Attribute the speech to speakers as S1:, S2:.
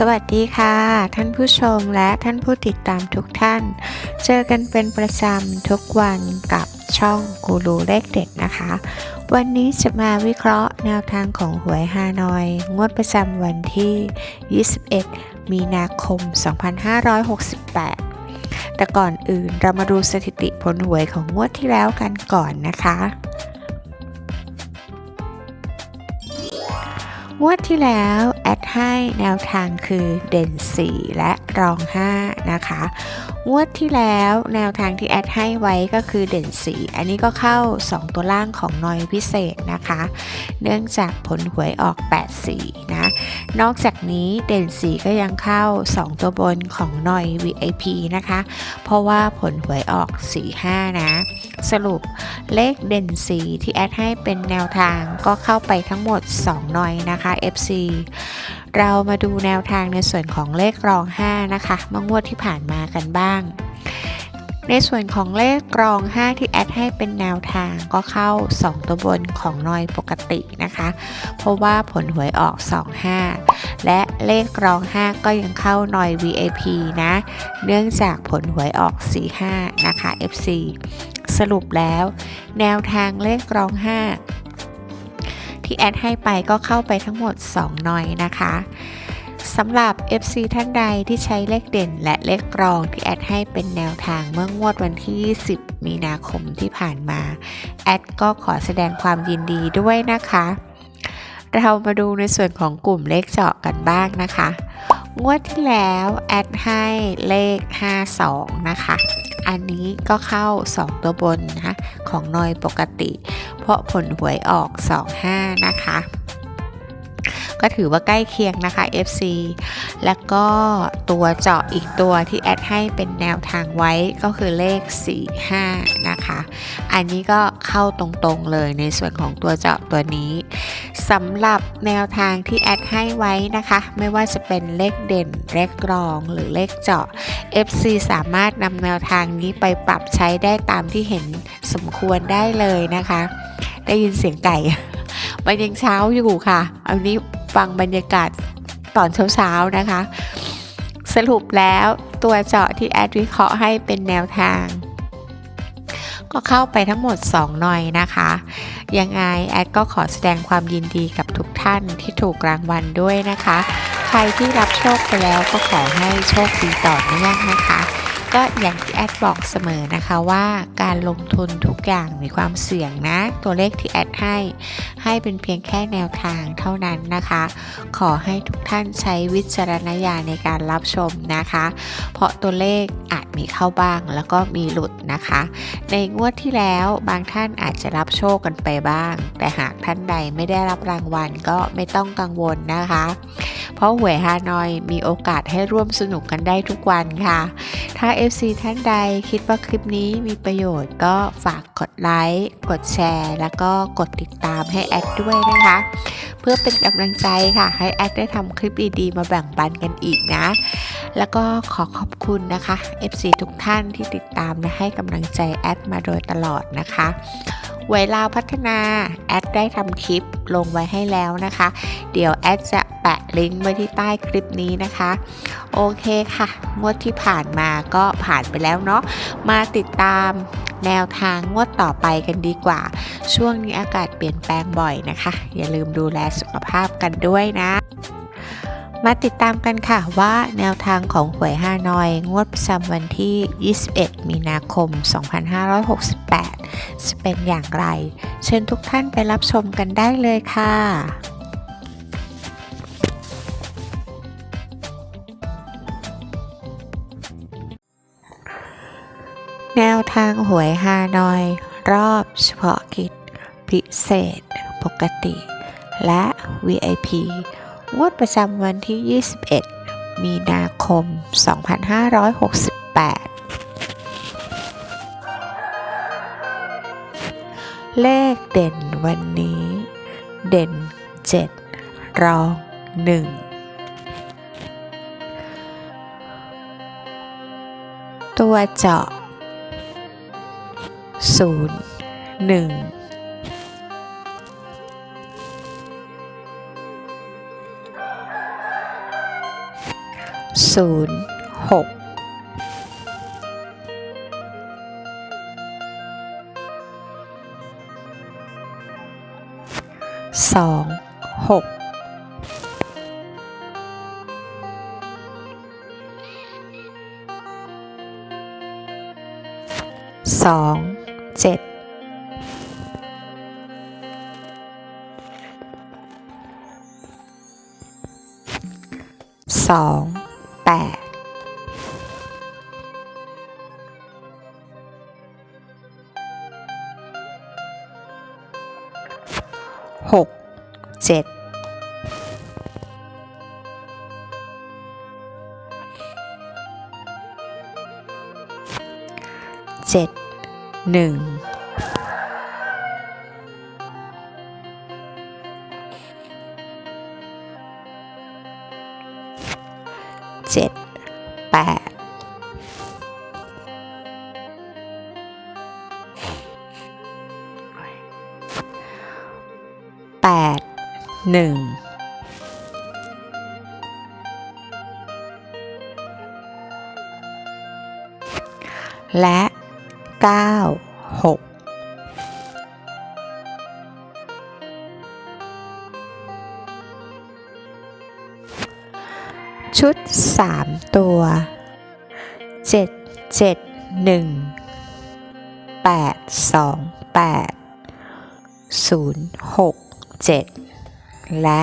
S1: สวัสดีค่ะ ท่านผู้ชมและท่านผู้ติดตามทุกท่าน เจอกันเป็นประจำทุกวันกับช่องกูรูเลขเด็ดนะคะ วันนี้จะมาวิเคราะห์แนวทางของหวยฮานอย งวดประจำวันที่ 21 มีนาคม 2568 แต่ก่อนอื่นเรามาดูสถิติผลหวยของงวดที่แล้วกันก่อนนะคะ งวดที่แล้วแอดให้แนวทางคือเด่น 4 และรอง 5 นะคะ งวดที่แล้วแนวทางที่แอดให้ไว้ก็คือเด่น 4 อันนี้ก็เข้า 2 ตัวล่างของนอยพิเศษนะคะ เนื่องจากผลหวยออก 84 นะ นอกจากนี้เด่น 4 ก็ยังเข้า 2 ตัวบนของนอย VIP นะคะ เพราะว่าผลหวยออก 45 นะ สรุป เลขเด่นสีที่แอดให้เป็นแนวทางก็เข้าไปทั้งหมด 2 หน่อยนะคะ FC เรามาดูแนวทางในส่วนของเลขรอง 5 นะคะเมื่องวดที่ผ่านมากันบ้าง ในส่วนของเลขรอง 5 ที่แอดให้เป็นแนวทางก็เข้า 2 ตัวบนของนอยปกตินะคะ เพราะว่าผลหวยออก 25 และเลขรอง 5 ก็ยังเข้านอย VIP นะ เนื่องจากผลหวยออก 45 นะคะ FC สรุปแล้ว แนวทางเลขรอง 5 ที่แอดให้ไปก็เข้าไปทั้งหมด 2 หน่อยนะคะ สำหรับ FC ท่านใดที่ใช้เลขเด่นและเลขรองที่แอดให้เป็นแนวทางเมื่องวดวันที่ 10 มีนาคมที่ผ่านมา แอดก็ขอแสดงความยินดีด้วยนะคะ เรามาดูในส่วนของกลุ่มเลขเจาะกันบ้างนะคะ งวดที่แล้วแอดให้เลข 52 นะคะ อันนี้ก็เข้า 2 ตัวบนนะของนอยปกติ เพราะผลหวยออก 25 นะคะ ก็ถือว่าใกล้เคียงนะคะ FC แล้วก็ตัวเจาะอีกตัวที่แอดให้เป็นแนวทางไว้ก็คือเลข 45 นะคะ อันนี้ก็เข้าตรงๆเลยในส่วนของตัวเจาะตัวนี้สำหรับแนวทางที่แอดให้ไว้นะคะ ไม่ว่าจะเป็นเลขเด่นเลขรองหรือเลขเจาะ FC สามารถนำแนวทางนี้ไปปรับใช้ได้ตามที่เห็นสมควรได้เลยนะคะ ได้ยินเสียงไก่ มันยังเช้าอยู่ค่ะ อันนี้ ฟังบรรยากาศตอนเช้าๆนะคะ สรุปแล้วตัวเจาะที่แอดวิเคราะห์ให้เป็นแนวทาง ก็เข้าไปทั้งหมด 2 หน่อยนะคะ ยังไงแอดก็ขอแสดงความยินดีกับทุกท่านที่ถูกรางวัลด้วยนะคะ ใครที่รับโชคไปแล้วก็ขอให้โชคดีต่อเนื่องนะคะ ก็อย่างที่แอดบอกเสมอนะคะว่าการลงทุนทุกอย่างมีความเสี่ยงนะ ตัวเลขที่แอดให้ ให้เป็นเพียงแค่แนวทางเท่านั้นนะคะ ขอให้ทุกท่านใช้วิจารณญาณในการรับชมนะคะ เพราะตัวเลขอาจมีเข้าบ้างแล้วก็มีหลุดนะคะ ในงวดที่แล้วบางท่านอาจจะรับโชคกันไปบ้าง แต่หากท่านใดไม่ได้รับรางวัลก็ไม่ต้องกังวลนะคะ เพราะหวยฮานอยมีโอกาสให้ร่วมสนุกกันได้ทุกวันค่ะ ถ้า FC ท่านใดคิดว่าคลิปนี้มีประโยชน์ก็ฝากกดไลค์ กดแชร์ แล้วก็กดติดตามให้แอดด้วยนะคะ เพื่อเป็นกำลังใจค่ะ ให้แอดได้ทำคลิปดีๆ มาแบ่งปันกันอีกนะ แล้วก็ขอขอบคุณนะคะ FC ทุกท่านที่ติดตามและให้กำลังใจแอดมาโดยตลอดนะคะไวลาพัฒนา แอดได้ทำคลิปลงไว้ให้แล้วนะคะ เดี๋ยวแอดจะะลิงก์ไว้ที่ใต้คลิปนี้นะคะ โอเคค่ะงวดที่ผ่านมาก็ผ่านไปแล้วเนาะมาติดตามแนวทางงวดต่อไปกันดีกว่า ช่วงนี้อากาศเปลี่ยนแปลงบ่อยนะคะ อย่าลืมดูแลสุขภาพกันด้วยนะ มาติดตามกันค่ะว่าแนวทางของหวยฮานอย งวดประจำวันที่ 21 มีนาคม 2568 จะเป็นอย่างไร เชิญทุกท่านไปรับชมกันได้เลยค่ะ วทางหวยฮานอย รอบเฉพาะกิจ พิเศษ ปกติ และ VIP งวดประจำวันที่ 21 มีนาคม 2568 เลขเด่นวันนี้ เด่น 7 รอง 1ตัวเจาะ 0 1ศูนย์หกสองหกสอง เจ็ดสองแปดหกเจ็ดเจ็ด หนึ่งเจ็ดแปดแปดหนึ่งและ เก้าหกชุดสามตัวเจ็ดเจ็ดหนึ่งแปดสองแปดศูนย์หกเจ็ดและ